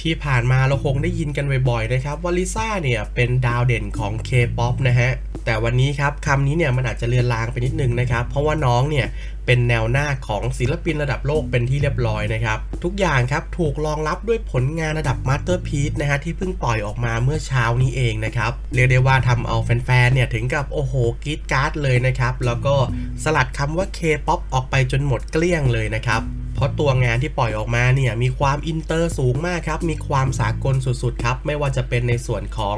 ที่ผ่านมาเราคงได้ยินกันบ่อยๆนะครับว่าลิซ่าเนี่ยเป็นดาวเด่นของ K-POP นะฮะ แต่วันนี้ครับคำนี้เนี่ยมันอาจจะเลือนลางไปนิดนึงนะครับ เพราะว่าน้องเนี่ยเป็นแนวหน้าของศิลปินระดับโลกเป็นที่เรียบร้อยนะครับ ทุกอย่างครับถูกรองรับด้วยผลงานระดับมาสเตอร์พีซนะฮะที่เพิ่งปล่อยออกมาเมื่อเช้านี้เองนะครับ เรียกได้ว่าทำเอาแฟนๆเนี่ยถึงกับโอ้โหกีดการ์ดเลยนะครับ แล้วก็สลัดคำว่า K-POP ออกไปจนหมดเกลี้ยงเลยนะครับ เพราะตัวงานที่ปล่อยออกมาเนี่ยมีความอินเตอร์สูงมากครับ มีความสากลสุดๆครับไม่ว่าจะเป็นในส่วนของ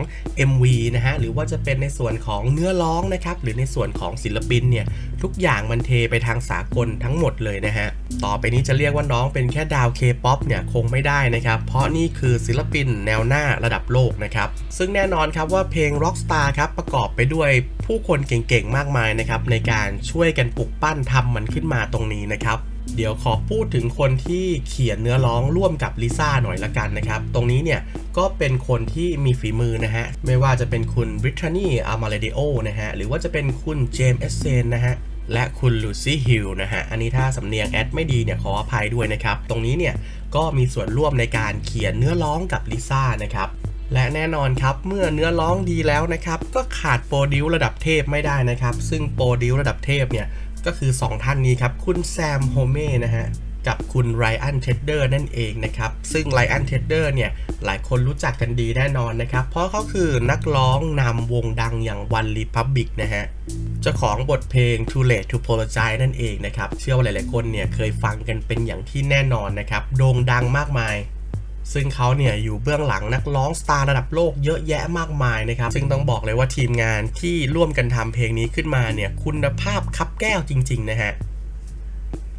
MV นะฮะหรือว่าจะเป็นในส่วนของเนื้อร้องนะครับหรือในส่วนของศิลปินเนี่ยทุกอย่างมันเทไปทางสากลทั้งหมดเลยนะฮะต่อไปนี้จะเรียกว่าน้องเป็นแค่ดาว K-POP เนี่ยคงไม่ได้นะครับเพราะนี่คือศิลปินแนวหน้าระดับโลกนะครับซึ่งแน่นอนครับว่าเพลง Rockstar ครับประกอบไปด้วยผู้คนเก่งๆมากมายนะครับในการช่วยกันปลุกปั้นทำมันขึ้นมาตรงนี้นะครับ เดี๋ยวขอพูดถึงคนที่เขียนเนื้อร้องร่วมกับลิซ่าหน่อยละกันนะครับ ตรงนี้เนี่ยก็เป็นคนที่มีฝีมือนะฮะ ไม่ว่าจะเป็นคุณบริทานีอาร์มาเลเดโอนะฮะ หรือว่าจะเป็นคุณเจมส์เอสเซนนะฮะและคุณลูซี่ฮิลนะฮะ อันนี้ถ้าสำเนียงแอดไม่ดีเนี่ยขออภัยด้วยนะครับ ตรงนี้เนี่ยก็มีส่วนร่วมในการเขียนเนื้อร้องกับลิซ่านะครับ และแน่นอนครับเมื่อเนื้อร้องดีแล้วนะครับ ก็ขาดโปรดิวระดับเทพไม่ได้นะครับ ซึ่งโปรดิวระดับเทพเนี่ย ก็คือ 2 ท่านนี้ครับ คุณแซมโฮเม่นะฮะกับคุณไรอันเทดเดอร์นั่นเองนะครับ ซึ่งไรอันเทดเดอร์เนี่ยหลายคนรู้จักกันดีแน่นอนนะครับ เพราะเขาคือนักร้องนำวงดังอย่าง One Republic นะฮะ เจ้าของบทเพลง Too Late to Apologize นั่นเองนะครับ เชื่อว่าหลายๆคนเนี่ยเคยฟังกันเป็นอย่างที่แน่นอนนะครับ โด่งดังมากมาย ซึ่งเขาเนี่ยอยู่เบื้องหลังนักร้องสตาร์ระดับโลกเยอะแยะมากมายนะครับ ซึ่งต้องบอกเลยว่าทีมงานที่ร่วมกันทำเพลงนี้ขึ้นมาเนี่ยคุณภาพคับแก้วจริง ๆ นะฮะ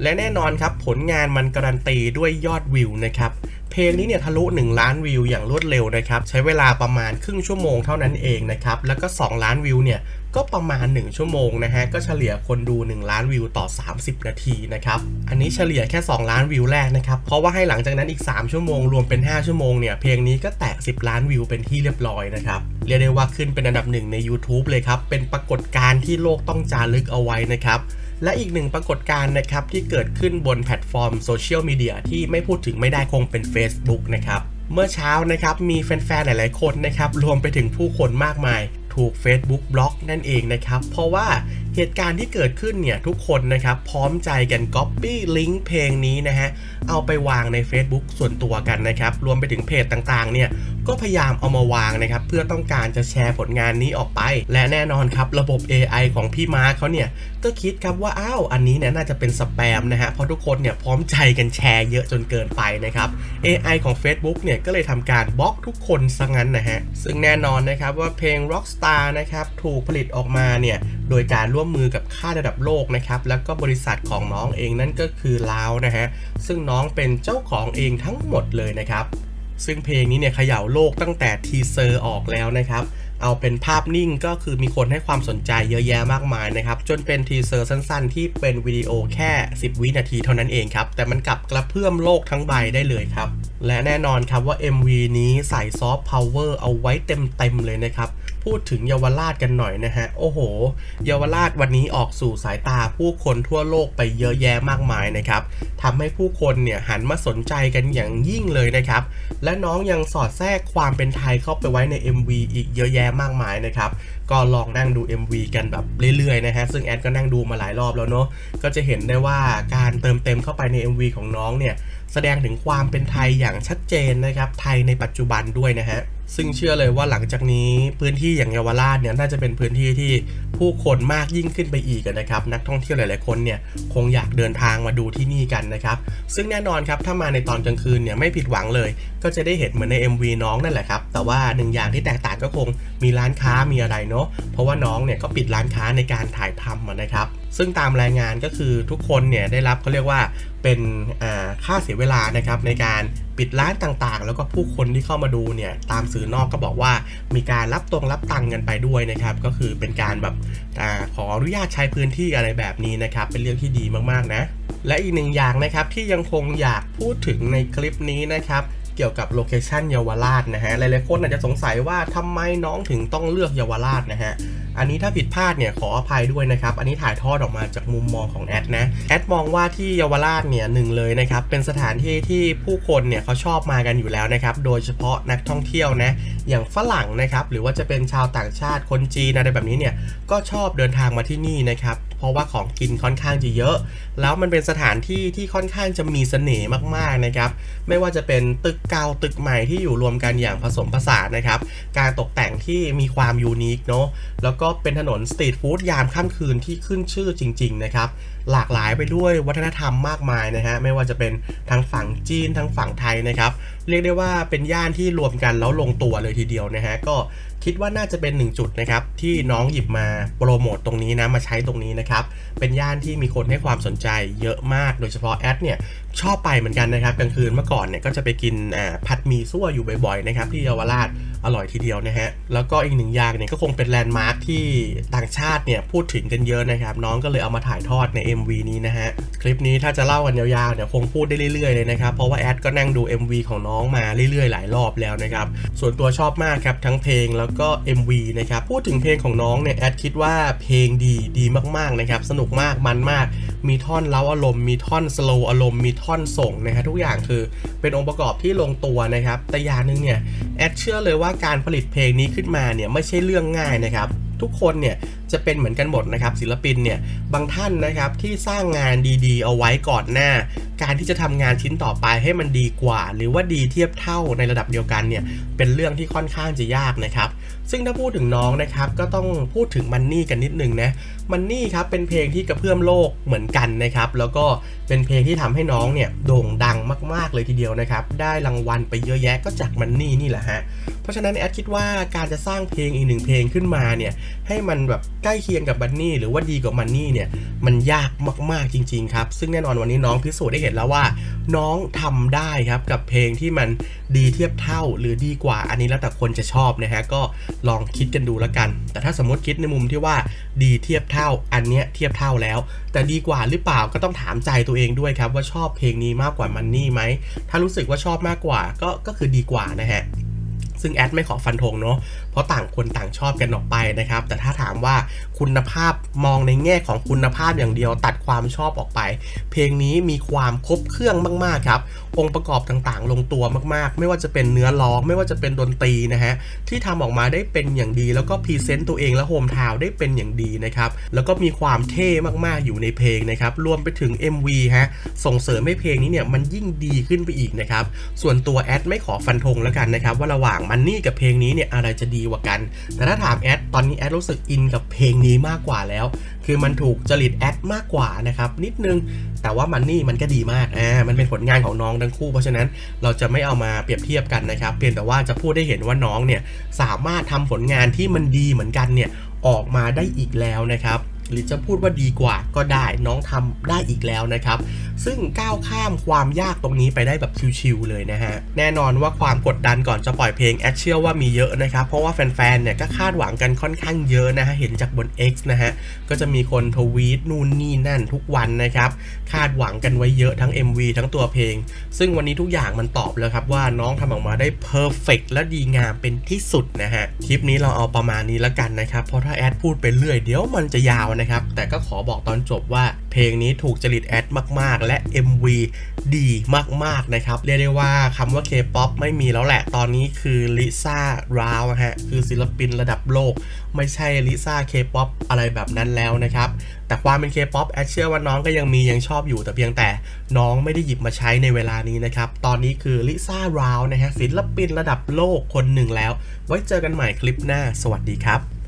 และแน่นอนครับผลงานมันการันตีด้วยยอดวิวนะครับ เพลงนี้เนี่ยทะลุ 1 ล้านวิวอย่างรวดเร็วนะครับใช้เวลาประมาณครึ่งชั่วโมงเท่านั้นเองนะครับแล้วก็ 2 ล้านวิวเนี่ยก็ประมาณ 1 ชั่วโมงนะฮะ ก็เฉลี่ยคนดู 1 ล้านวิวต่อ 30 นาทีนะครับ อันนี้เฉลี่ยแค่ 2 ล้านวิวแรกนะครับ เพราะว่าให้หลังจากนั้นอีก 3 ชั่วโมง รวมเป็น 5 ชั่วโมงเนี่ย เพลงนี้ก็แตะ 10 ล้านวิวเป็นที่เรียบร้อยนะครับ เรียกได้ว่าขึ้นเป็นอันดับหนึ่งใน YouTube เลยครับ เป็นปรากฏการณ์ที่โลกต้องจารึกเอาไว้นะครับและอีกหนึ่งปรากฏการณ์นะครับที่เกิดขึ้นบนแพลต ฟอร์มโซเชียลมีเดียที่ไม่พูดถึงไม่ได้คงเป็น Facebook นะครับเมื่อเช้านะครับมีแฟนๆ หลายๆ คนนะครับรวมไปถึงผู้คนมากมาย ถูก Facebook บล็อกนั่นเองนะครับเพราะว่าเหตุการณ์ที่เกิดขึ้นเนี่ยทุกคนนะครับพร้อมใจกันก๊อปปี้ลิงก์เพลงนี้นะฮะเอาไปวางใน Facebook ส่วนตัวกันนะครับรวมไปถึงเพจต่างๆเนี่ย ก็พยายามเอามาวางนะครับเพื่อต้องการจะแชร์ผลงานนี้ออกไป และแน่นอนครับระบบ AI ของพี่มาร์คเขาเนี่ยก็คิดครับว่าอ้าวอันนี้เนี่ยน่าจะเป็นสแปมนะฮะเพราะทุกคนเนี่ยพร้อมใจกันแชร์เยอะจนเกินไปนะครับ AI ของ Facebook เนี่ยก็เลยทำการบล็อกทุกคนซะงั้นนะฮะซึ่งแน่นอนนะครับว่าเพลง Rockstar นะครับถูกผลิตออกมาเนี่ยโดยการร่วมมือกับค่ายระดับโลกนะครับแล้วก็บริษัทของน้องเองนั่นก็คือลาวนะฮะซึ่งน้องเป็นเจ้าของเองทั้งหมดเลยนะครับ ซึ่งเพลงนี้เนี่ยเขย่าโลกตั้งแต่ทีเซอร์ออกแล้วนะครับ เอาเป็นภาพนิ่งก็คือมีคนให้ความสนใจเยอะแยะมากมายนะครับ จนเป็นทีเซอร์สั้นๆ ที่เป็นวิดีโอแค่ 10 วินาทีเท่านั้นเองครับ แต่มันกลับกระเพื่อมโลกทั้งใบได้เลยครับ และแน่นอนครับว่า MV นี้ใส่ซอฟต์พาวเวอร์เอาไว้เต็มๆเลยนะครับ พูดถึงเยาวราชกันหน่อยนะฮะ โอ้โห เยาวราชวันนี้ออกสู่สายตาผู้คนทั่วโลกไปเยอะแยะมากมายนะครับทำให้ผู้คนเนี่ยหันมาสนใจกันอย่างยิ่งเลยนะครับ และน้องยังสอดแทรกความเป็นไทยเข้าไปไว้ใน MV อีกเยอะแยะมากมายนะครับก็ลองนั่งดู MV กันแบบเรื่อยๆนะฮะ ซึ่งแอดก็นั่งดูมาหลายรอบแล้วเนาะ ก็จะเห็นได้ว่าการเติมเต็มเข้าไปใน MV ของน้องเนี่ย แสดงถึงความเป็นไทยอย่างชัดเจนนะครับ ไทยในปัจจุบันด้วยนะฮะ ซึ่งเชื่อเลยว่าหลังจากนี้พื้นที่อย่างเยาวราชเนี่ยน่าจะเป็นพื้นที่ที่ผู้คนมากยิ่งขึ้นไปอีกนะครับ นักท่องเที่ยวหลาย ๆ คนเนี่ยคงอยากเดินทางมาดูที่นี่กันนะครับ ซึ่งแน่นอนครับถ้ามาในตอนกลางคืนเนี่ยไม่ผิดหวังเลย ก็จะได้เห็นเหมือนใน MV น้องนั่นแหละครับแต่ว่าหนึ่งอย่างที่แตกต่างก็คงมีร้านค้ามีอะไรเนาะเพราะว่าน้องเนี่ยก็ปิดร้านค้าในการถ่ายทำนะครับ ซึ่งตามรายงานก็คือทุกคนเนี่ยได้รับเขาเรียกว่าเป็นค่าเสียเวลานะครับในการปิดร้านต่างๆ แล้วก็ผู้คนที่เข้ามาดูเนี่ยตามสื่อนอกก็บอกว่ามีการรับตรงรับตังค์กันไปด้วยนะครับ ก็คือเป็นการแบบอขออนุญาตใช้พื้นที่อะไรแบบนี้นะครับ เป็นเรื่องที่ดีมากๆนะ และอีกหนึ่งอย่างนะครับที่ยังคงอยากพูดถึงในคลิปนี้นะครับเกี่ยวกับโลเคชันเยาวราชนะฮะ หลายๆคนอาจจะสงสัยว่าทำไมน้องถึงต้องเลือกเยาวราชนะฮะ อันนี้ถ้าผิดพลาดเนี่ยขออภัยด้วยนะครับ อันนี้ถ่ายทอดออกมาจากมุมมองของแอดนะ แอดมองว่าที่เยาวราชเนี่ยหนึ่งเลยนะครับ เป็นสถานที่ที่ผู้คนเนี่ยเขาชอบมากันอยู่แล้วนะครับ โดยเฉพาะนักท่องเที่ยวนะ อย่างฝรั่งนะครับ หรือว่าจะเป็นชาวต่างชาติคนจีนอะไรแบบนี้เนี่ย ก็ชอบเดินทางมาที่นี่นะครับ เพราะว่าของกินค่อนข้างจะเยอะ แล้วมันเป็นสถานที่ที่ค่อนข้างจะมีเสน่ห์มากๆนะครับ ไม่ว่าจะเป็นตึกเก่าตึกใหม่ที่อยู่รวมกันอย่างผสมผสานนะครับ การตกแต่งที่มีความยูนิคเนาะแล้วก็เป็นถนนสตรีทฟู้ดยามค่ำคืนที่ขึ้นชื่อจริง ๆ นะครับหลากหลายไปด้วยวัฒนธรรมมากมายนะฮะไม่ว่าจะเป็นทางฝั่งจีนทางฝั่งไทยนะครับเรียกได้ว่าเป็นย่านที่รวมกันแล้วลงตัวเลยทีเดียวนะฮะก็คิดว่าน่าจะเป็นหนึ่งจุดนะครับที่น้องหยิบมาโปรโมตตรงนี้นะมาใช้ตรงนี้นะครับเป็นย่านที่มีคนให้ความสนใจเยอะมากโดยเฉพาะแอดเนี่ยชอบไปเหมือนกันนะครับกลางคืนเมื่อก่อนเนี่ยก็จะไปกินผัดหมี่ซั่วอยู่บ่อยๆนะครับที่เยาวราชอร่อยทีเดียวนะฮะแล้วก็อีกหนึ่งอย่างเนี่ยก็คงเป็นแลนด์มาร์คที่ต่างชาติเนี่ยพูดถึงกันเยอะนะครับ น้องก็เลยเอามาถ่ายทอดใน MV นี้นะฮะคลิปนี้ถ้าจะเล่ากันยาวๆเนี่ยคงพูดได้เรื่อยๆเลยนะครับเพราะว่าแอดก็นั่งดู MV ของน้องมาเรื่อยๆ หลายรอบแล้วนะครับส่วนตัวชอบมากครับทั้งเพลงแล้วก็ MV นะครับพูดถึงเพลงของน้องเนี่ยแอดคิดว่าเพลงดีดีมากๆนะครับสนุกมากมันมากมีท่อนเล้าอารมณ์ มีท่อนสโลว์อารมณ์มีท่อนส่งนะฮะทุกอย่างคือเป็นองค์ประกอบที่ลงตัวนะครับ แต่อย่างหนึงเนี่ยแอดเชื่อเลยว่าการผลิตเพลงนี้ขึ้นมาเนี่ยไม่ใช่เรื่องง่ายนะครับทุกคนเนี่ย จะเป็นเหมือนกันหมดนะครับศิลปินเนี่ยบางท่านนะครับที่สร้างงานดีๆ เอาไว้ก่อนหน้า การที่จะทำงานชิ้นต่อไปให้มันดีกว่า หรือว่าดีเทียบเท่าในระดับเดียวกันเนี่ยเป็นเรื่องที่ค่อนข้างจะยากนะครับซึ่งถ้าพูดถึงน้องนะครับก็ต้องพูดถึงมันนี่กันนิดนึงนะมันนี่ครับเป็นเพลงที่กระเพื่อมโลกเหมือนกันนะครับแล้วก็เป็นเพลงที่ทำให้น้องเนี่ยโด่งดังมาก ๆเลยทีเดียวนะครับได้รางวัลไปเยอะแยะก็จากมันนี่นี่แหละฮะเพราะฉะนั้นแอดคิดว่าการจะสร้างเพลงอีกหนึ่งเพลงขึ้นมาเนี่ยให้มันแบบใกล้เคียงกับมันนี่หรือว่าดีกว่ามันนี่เนี่ยมันยากมากๆจริง ๆ ครับ ซึ่งแน่นอนวันนี้น้องพิสูจน์ได้เห็นแล้วว่า น้องทำได้ครับกับเพลงที่มันดีเทียบเท่าหรือดีกว่าอันนี้แล้วแต่คนจะชอบนะฮะก็ลองคิดกันดูแล้วกัน แต่ถ้าสมมติคิดในมุมที่ว่าดีเทียบเท่าอันเนี้ยเทียบเท่าแล้ว แต่ดีกว่าหรือเปล่าก็ต้องถามใจตัวเองด้วยครับว่าชอบเพลงนี้มากกว่ามันนี่ไหมถ้ารู้สึกว่าชอบมากกว่าก็ก็คือดีกว่านะฮะ ซึ่งแอดไม่ขอฟันธงเนาะเพราะต่างคนต่างชอบกันออกไปนะครับ แต่ถ้าถามว่าคุณภาพมองในแง่ของคุณภาพอย่างเดียวตัดความชอบออกไป เพลงนี้มีความครบเครื่องมากๆครับ องค์ประกอบต่างๆ ลงตัวมากๆ ไม่ว่าจะเป็นเนื้อร้องไม่ว่าจะเป็นดนตรีนะฮะที่ทำออกมาได้เป็นอย่างดี แล้วก็พรีเซนต์ตัวเองและโฮมทาวได้เป็นอย่างดีนะครับแล้วก็มีความเท่มากๆอยู่ในเพลงนะครับรวมไปถึง MV ฮะส่งเสริมให้เพลงนี้เนี่ยมันยิ่งดีขึ้นไปอีกนะครับส่วนตัวแอดไม่ขอฟันธงแล้วกันนะครับว่าระหว่างมันนี่กับเพลงนี้เนี่ยอะไรจะดีกว่ากัน แต่ถ้าถามแอดตอนนี้แอดรู้สึกอินกับเพลงนี้มากกว่าแล้ว คือมันถูกจริตแอดมากกว่านะครับนิดนึง แต่ว่ามันนี่มันก็ดีมากอ่ามันเป็นผลงานของน้องทั้งคู่ เพราะฉะนั้นเราจะไม่เอามาเปรียบเทียบกันนะครับเพียงแต่ว่าจะพูดได้เห็นว่าน้องเนี่ยสามารถทำผลงานที่มันดีเหมือนกันเนี่ยออกมาได้อีกแล้วนะครับ หรือจะพูดว่าดีกว่าก็ได้น้องทำได้อีกแล้วนะครับ ซึ่งก้าวข้ามความยากตรงนี้ไปได้แบบชิวๆเลยนะฮะ แน่นอนว่าความกดดันก่อนจะปล่อยเพลงแอดเชื่อว่ามีเยอะนะครับ เพราะว่าแฟนๆเนี่ยก็คาดหวังกันค่อนข้างเยอะนะฮะ เห็นจากบน X นะฮะ ก็จะมีคนทวีตนู่นนี่นั่นทุกวันนะครับ คาดหวังกันไว้เยอะทั้ง MV ทั้งตัวเพลง ซึ่งวันนี้ทุกอย่างมันตอบแล้วครับว่าน้องทำออกมาได้เพอร์เฟกและดีงามเป็นที่สุดนะฮะคลิปนี้เราเอาประมาณนี้แล้วกันนะครับเพราะถ้าแอดพูดไปเรื่อยเดี๋ยวมันจะยาวนะครับ แต่ก็ขอบอกตอนจบว่าเพลงนี้ถูกจริตแอดมาก ๆ และ MV ดีมาก ๆ นะครับ เรียกได้ว่าคำว่า K-POP ไม่มีแล้วแหละ ตอนนี้คือลิซ่าราวฮะ คือศิลปินระดับโลก ไม่ใช่ลิซ่า K-POP อะไรแบบนั้นแล้วนะครับ แต่ความเป็น K-POP แอดเชื่อว่าน้องก็ยังมียังชอบอยู่แต่เพียงแต่น้องไม่ได้หยิบมาใช้ในเวลานี้นะครับ ตอนนี้คือลิซ่าราวนะฮะศิลปินระดับโลกคนหนึ่งแล้ว ไว้เจอกันใหม่คลิปหน้า สวัสดีครับ